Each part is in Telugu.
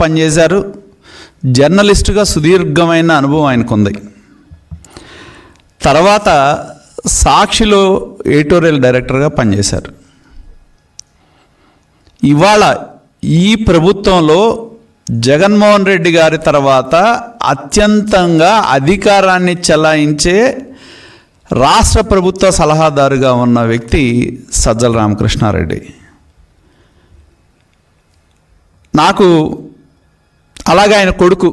పనిచేశారు జర్నలిస్టుగా సుదీర్ఘమైన అనుభవం ఆయనకుంది. తర్వాత సాక్షిలో ఎడిటోరియల్ డైరెక్టర్గా పనిచేశారు. ఇవాళ ఈ ప్రభుత్వంలో జగన్మోహన్ రెడ్డి గారి తర్వాత అత్యంతంగా అధికారాన్ని చెలాయించే రాష్ట్ర ప్రభుత్వ సలహాదారుగా ఉన్న వ్యక్తి సజ్జల రామకృష్ణారెడ్డి. నాకు అలాగే ఆయన కొడుకు.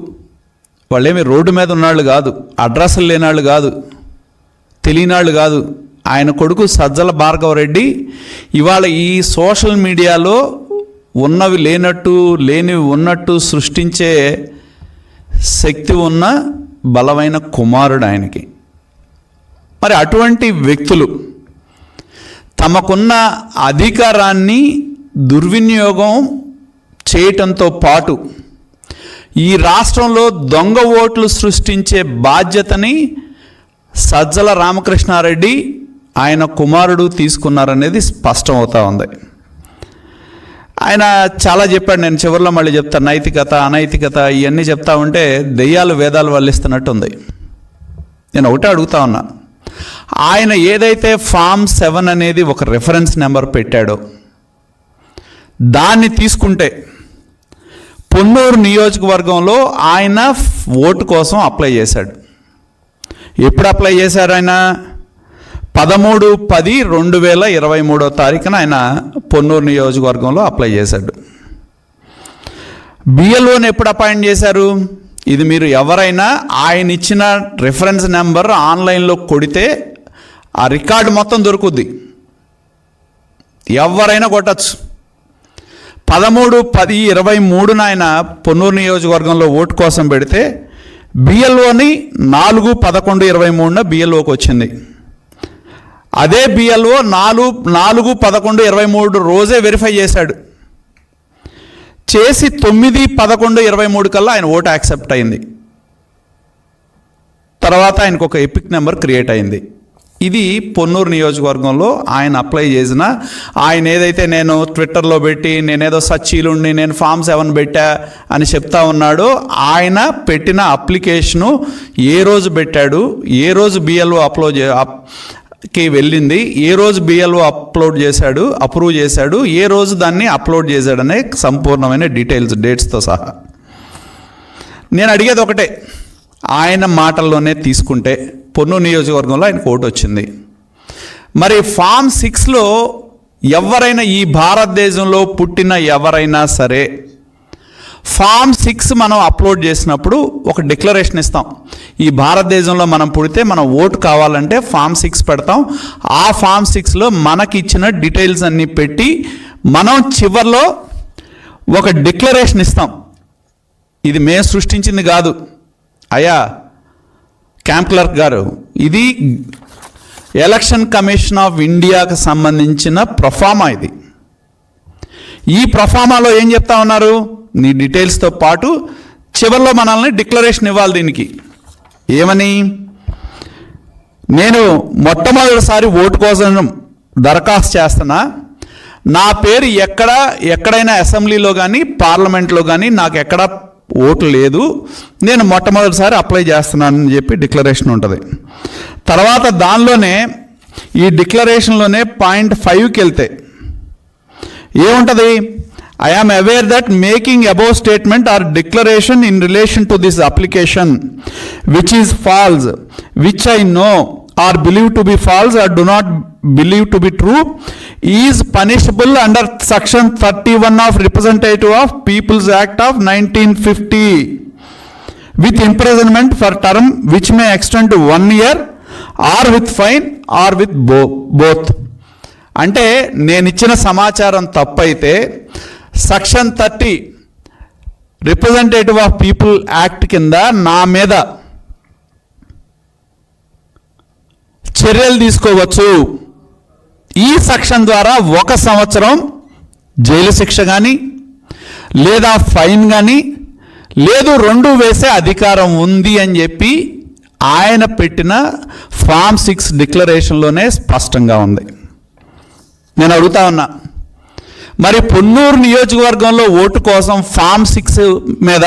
వాళ్ళేమి రోడ్డు మీద ఉన్నాళ్ళు కాదు అడ్రస్లు లేనాళ్ళు కాదు తెలియనాళ్ళు కాదు. ఆయన కొడుకు సజ్జల భార్గవరెడ్డి ఇవాళ ఈ సోషల్ మీడియాలో ఉన్నవి లేనట్టు లేనివి ఉన్నట్టు సృష్టించే శక్తి ఉన్న బలమైన కుమారుడు ఆయనకి. మరి అటువంటి వ్యక్తులు తమకున్న అధికారాన్ని దుర్వినియోగం చేయటంతో పాటు ఈ రాష్ట్రంలో దొంగ ఓట్లు సృష్టించే బాధ్యతని సజ్జల రామకృష్ణారెడ్డి ఆయన కుమారుడు తీసుకున్నారనేది స్పష్టం అవుతా ఉంది. ఆయన చాలా చెప్పాడు నేను చివరిలో మళ్ళీ చెప్తాను నైతికత అనైతికత ఇవన్నీ చెప్తా ఉంటే దెయ్యాలు వేదాలు వల్లిస్తున్నట్టు ఉంది నేను ఒకటే అడుగుతా ఉన్నా ఆయన ఏదైతే ఫామ్ సెవెన్ అనేది ఒక రెఫరెన్స్ నెంబర్ పెట్టాడో దాన్ని తీసుకుంటే పొన్నూరు నియోజకవర్గంలో ఆయన ఓటు కోసం అప్లై చేశాడు. ఎప్పుడు అప్లై చేశారు ఆయన? పదమూడు పది రెండు వేల ఇరవై మూడో తారీఖున ఆయన పొన్నూరు నియోజకవర్గంలో అప్లై చేశాడు. బిఎల్ఓని ఎప్పుడు అపాయింట్ చేశారు? ఇది మీరు ఎవరైనా ఆయన ఇచ్చిన రిఫరెన్స్ నెంబర్ ఆన్లైన్లో కొడితే ఆ రికార్డు మొత్తం దొరుకుద్ది. ఎవరైనా కొట్టచ్చు. పదమూడు పది ఇరవై మూడున ఆయన పొన్నూరు నియోజకవర్గంలో ఓటు కోసం పెడితే బిఎల్ఓని నాలుగు పదకొండు ఇరవై మూడున బిఎల్ఓకి వచ్చింది. అదే బిఎల్ఓ నాలుగు నాలుగు పదకొండు ఇరవై మూడు రోజే వెరిఫై చేశాడు. చేసి తొమ్మిది పదకొండు ఇరవై మూడు కల్లా ఆయన ఓటు యాక్సెప్ట్ అయింది. తర్వాత ఆయనకు ఒక ఎపిక్ నెంబర్ క్రియేట్ అయింది. ఇది పొన్నూరు నియోజకవర్గంలో ఆయన అప్లై చేసిన. ఆయన ఏదైతే నేను ట్విట్టర్లో పెట్టి నేనేదో సచ్చీలుండి నేను ఫామ్ సెవెన్ పెట్టా అని చెప్తా ఉన్నాడో ఆయన పెట్టిన అప్లికేషను ఏ రోజు పెట్టాడు ఏ రోజు బిఎల్ఓ అప్లోడ్కి వెళ్ళింది ఏ రోజు బిఎల్ఓ అప్లోడ్ చేశాడు అప్రూవ్ చేశాడు ఏ రోజు దాన్ని అప్లోడ్ చేశాడనే సంపూర్ణమైన డీటెయిల్స్ డేట్స్తో సహా. నేను అడిగేది ఒకటే ఆయన మాటల్లోనే తీసుకుంటే పొన్ను నియోజకవర్గంలో ఆయనకు ఓటు వచ్చింది. మరి ఫామ్ సిక్స్లో ఎవరైనా ఈ భారతదేశంలో పుట్టిన ఎవరైనా సరే ఫామ్ సిక్స్ మనం అప్లోడ్ చేసినప్పుడు ఒక డిక్లరేషన్ ఇస్తాం. ఈ భారతదేశంలో మనం పుడితే మనం ఓటు కావాలంటే ఫామ్ సిక్స్ పెడతాం. ఆ ఫామ్ సిక్స్లో మనకి ఇచ్చిన డీటెయిల్స్ అన్నీ పెట్టి మనం చివర్లో ఒక డిక్లరేషన్ ఇస్తాం. ఇది మేము సృష్టించింది కాదు. అయ్యా క్యాంప్ క్లర్క్ గారు ఇది ఎలక్షన్ కమిషన్ ఆఫ్ ఇండియాకు సంబంధించిన ప్రొఫామా ఇది. ఈ ప్రొఫామాలో ఏం చెప్తా ఉన్నారు? నీ డీటెయిల్స్తో పాటు చివరిలో మనల్ని డిక్లరేషన్ ఇవ్వాలి దీనికి. ఏమని? నేను మొట్టమొదటిసారి ఓటు కోసం దరఖాస్తు చేస్తున్నా. నా పేరు ఎక్కడ ఎక్కడైనా అసెంబ్లీలో కానీ పార్లమెంట్లో కానీ నాకు ఎక్కడ ఓటు లేదు. నేను మొట్టమొదటిసారి అప్లై చేస్తున్నానని చెప్పి డిక్లరేషన్ ఉంటుంది. తర్వాత దానిలోనే ఈ డిక్లరేషన్లోనే పాయింట్ ఫైవ్కి వెళ్తే ఏముంటుంది? I am aware that making above statement or declaration in relation to this application which is false which I know or believe to be false or do not believe to be true is punishable under section thirty one of representative of people's act of nineteen fifty with imprisonment for term which may extend one year or with fine or with bo both అంటే నేను ఇచ్చిన సమాచారం తప్పైతే section thirty representative of people act కింద నా మీద చర్యలు తీసుకోవచ్చు. ఈ సెక్షన్ ద్వారా ఒక సంవత్సరం జైలు శిక్ష కానీ లేదా ఫైన్ కానీ లేదు రెండు వేసే అధికారం ఉంది అని చెప్పి ఆయన పెట్టిన ఫామ్ సిక్స్ డిక్లరేషన్లోనే స్పష్టంగా ఉంది. నేను అడుగుతా ఉన్నా మరి పొన్నూరు నియోజకవర్గంలో ఓటు కోసం ఫామ్ సిక్స్ మీద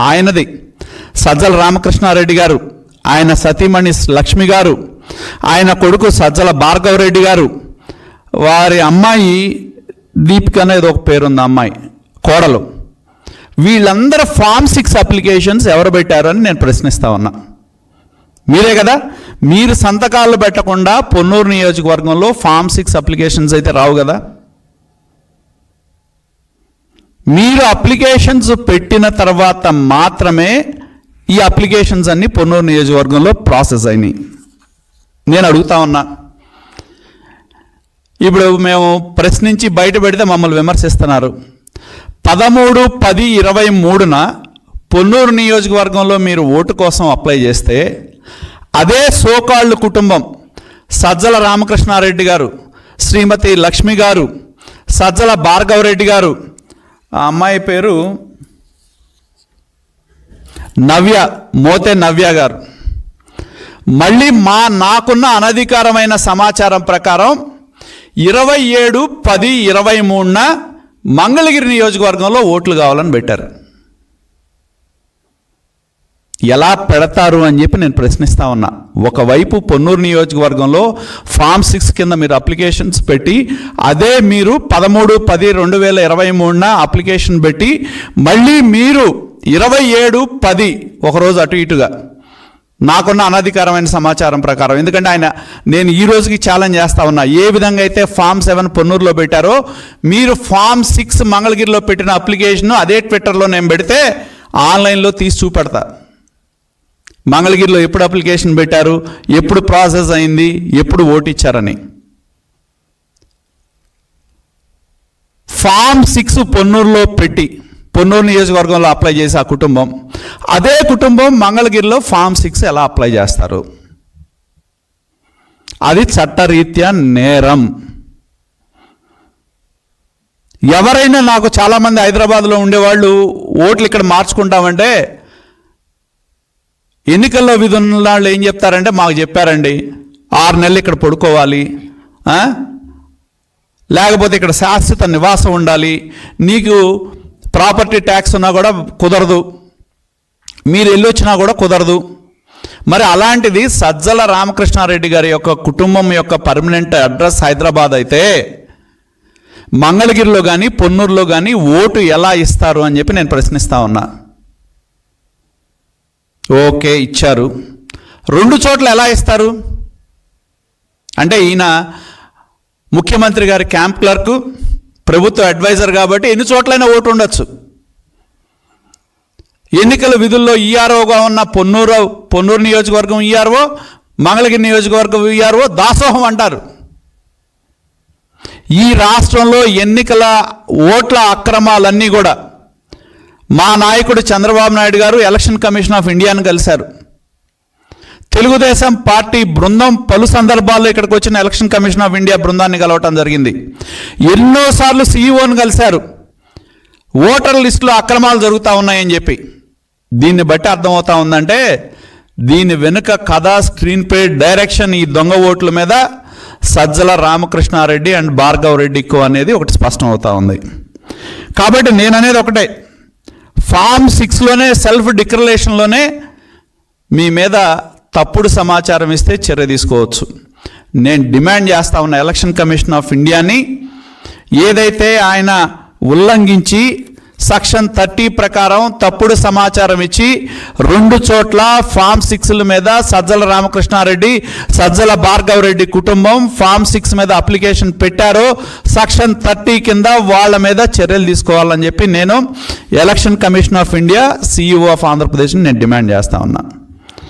ఆయనది సజ్జల రామకృష్ణారెడ్డి గారు ఆయన సతీమణి లక్ష్మి గారు ఆయన కొడుకు సజ్జల భార్గవరెడ్డి గారు. వారి అమ్మాయి దీపిక అనేది ఒక పేరుంది అమ్మాయి కోడలు. వీళ్ళందరూ ఫామ్ సిక్స్ అప్లికేషన్స్ ఎవరు పెట్టారని నేను ప్రశ్నిస్తా ఉన్నా. మీరే కదా? మీరు సంతకాలు పెట్టకుండా పొన్నూరు నియోజకవర్గంలో ఫామ్ సిక్స్ అప్లికేషన్స్ అయితే రావు కదా? మీరు అప్లికేషన్స్ పెట్టిన తర్వాత మాత్రమే ఈ అప్లికేషన్స్ అన్నీ పొన్నూరు నియోజకవర్గంలో ప్రాసెస్ అయినాయి. నేను అడుగుతా ఉన్నా. ఇప్పుడు మేము ప్రశ్నించి బయట పెడితే మమ్మల్ని విమర్శిస్తున్నారు. పదమూడు పది ఇరవై మూడున పొన్నూరు నియోజకవర్గంలో మీరు ఓటు కోసం అప్లై చేస్తే అదే సోకాళ్ళు కుటుంబం సజ్జల రామకృష్ణారెడ్డి గారు శ్రీమతి లక్ష్మి గారు సజ్జల భార్గవరెడ్డి గారు ఆ అమ్మాయి పేరు నవ్య మోతే నవ్య గారు. మళ్ళీ మా నాకున్న అనధికారమైన సమాచారం ప్రకారం ఇరవై ఏడు పది ఇరవై మూడున మంగళగిరి నియోజకవర్గంలో ఓట్లు కావాలని పెట్టారు. ఎలా పెడతారు అని చెప్పి నేను ప్రశ్నిస్తా ఉన్నా. ఒకవైపు పొన్నూరు నియోజకవర్గంలో ఫామ్ సిక్స్ కింద మీరు అప్లికేషన్స్ పెట్టి అదే మీరు పదమూడు పది రెండు వేల ఇరవై మూడున అప్లికేషన్ పెట్టి మళ్ళీ మీరు ఇరవై ఏడు పది ఒకరోజు అటు ఇటుగా నాకున్న అనధికారమైన సమాచారం ప్రకారం. ఎందుకంటే ఆయన నేను ఈ రోజుకి ఛాలెంజ్ చేస్తా ఉన్నా. ఏ విధంగా అయితే ఫామ్ సెవెన్ పొన్నూరులో పెట్టారో మీరు ఫామ్ సిక్స్ మంగళగిరిలో పెట్టిన అప్లికేషన్ అదే ట్విట్టర్లో నేను పెడితే ఆన్లైన్లో తీసి చూపెడతా. మంగళగిరిలో ఎప్పుడు అప్లికేషన్ పెట్టారు ఎప్పుడు ప్రాసెస్ అయింది ఎప్పుడు ఓటు ఇచ్చారని. ఫామ్ సిక్స్ పొన్నూరులో పెట్టి పొన్నూరు నియోజకవర్గంలో అప్లై చేసి ఆ కుటుంబం అదే కుటుంబం మంగళగిరిలో ఫామ్ సిక్స్ ఎలా అప్లై చేస్తారు? అది చట్టరీత్యా నేరం. ఎవరైనా నాకు చాలామంది హైదరాబాద్లో ఉండేవాళ్ళు ఓట్లు ఇక్కడ మార్చుకుంటామంటే ఎన్నికల్లో విధున్న వాళ్ళు ఏం చెప్తారంటే మాకు చెప్పారండి ఆరు నెలలు ఇక్కడ పడుకోవాలి లేకపోతే ఇక్కడ శాశ్వత నివాసం ఉండాలి నీకు ప్రాపర్టీ ట్యాక్స్ ఉన్నా కూడా కుదరదు. మీరు వెళ్ళొచ్చినా కూడా కుదరదు. మరి అలాంటిది సజ్జల రామకృష్ణారెడ్డి గారి యొక్క కుటుంబం యొక్క పర్మనెంట్ అడ్రస్ హైదరాబాద్ అయితే మంగళగిరిలో కానీ పొన్నూరులో కానీ ఓటు ఎలా ఇస్తారు అని చెప్పి నేను ప్రశ్నిస్తా ఉన్నా. ఓకే ఇచ్చారు. రెండు చోట్ల ఎలా ఇస్తారు? అంటే ఈయన ముఖ్యమంత్రి గారి క్యాంప్ క్లర్క్ ప్రభుత్వ అడ్వైజర్ కాబట్టి ఎన్ని చోట్లైనా ఓటు ఉండొచ్చు. ఎన్నికల విధుల్లో ఈఆర్ఓగా ఉన్న పొన్నూరు పొన్నూరు నియోజకవర్గం ఈఆర్ఓ మంగళగిరి నియోజకవర్గం ఈఆర్ఓ దాసోహం అంటారు. ఈ రాష్ట్రంలో ఎన్నికల ఓట్ల అక్రమాలన్నీ కూడా మా నాయకుడు చంద్రబాబు నాయుడు గారు ఎలక్షన్ కమిషన్ ఆఫ్ ఇండియాను కలిశారు. తెలుగుదేశం పార్టీ బృందం పలు సందర్భాల్లో ఇక్కడికి వచ్చిన ఎలక్షన్ కమిషన్ ఆఫ్ ఇండియా బృందాన్ని కలవటం జరిగింది. ఎన్నోసార్లు సీఈఓని కలిశారు. ఓటర్ లిస్టులో అక్రమాలు జరుగుతూ ఉన్నాయని చెప్పి. దీన్ని బట్టి అర్థమవుతా ఉందంటే దీని వెనుక కథ స్క్రీన్ ప్లే డైరెక్షన్ ఈ దొంగ ఓట్ల మీద సజ్జల రామకృష్ణారెడ్డి అండ్ భార్గవ్ ఎక్కువ అనేది ఒకటి స్పష్టం అవుతా ఉంది. కాబట్టి నేను అనేది ఒకటే. ఫామ్ సిక్స్లోనే సెల్ఫ్ డిక్లరేషన్లోనే మీ మీద తప్పుడు సమాచారం ఇస్తే చర్య తీసుకోవచ్చు. నేను డిమాండ్ చేస్తా ఉన్న ఎలక్షన్ కమిషన్ ఆఫ్ ఇండియాని ఏదైతే ఆయన ఉల్లంఘించి సెక్షన్ థర్టీ ప్రకారం తప్పుడు సమాచారం ఇచ్చి రెండు చోట్ల ఫామ్ సిక్స్ల మీద సజ్జల రామకృష్ణారెడ్డి సజ్జల భార్గవ రెడ్డి కుటుంబం ఫామ్ సిక్స్ మీద అప్లికేషన్ పెట్టారో. సెక్షన్ థర్టీ కింద వాళ్ళ మీద చర్యలు తీసుకోవాలని చెప్పి నేను election commission of India CEO of ఆంధ్రప్రదేశ్ని నేను డిమాండ్ చేస్తా ఉన్నా.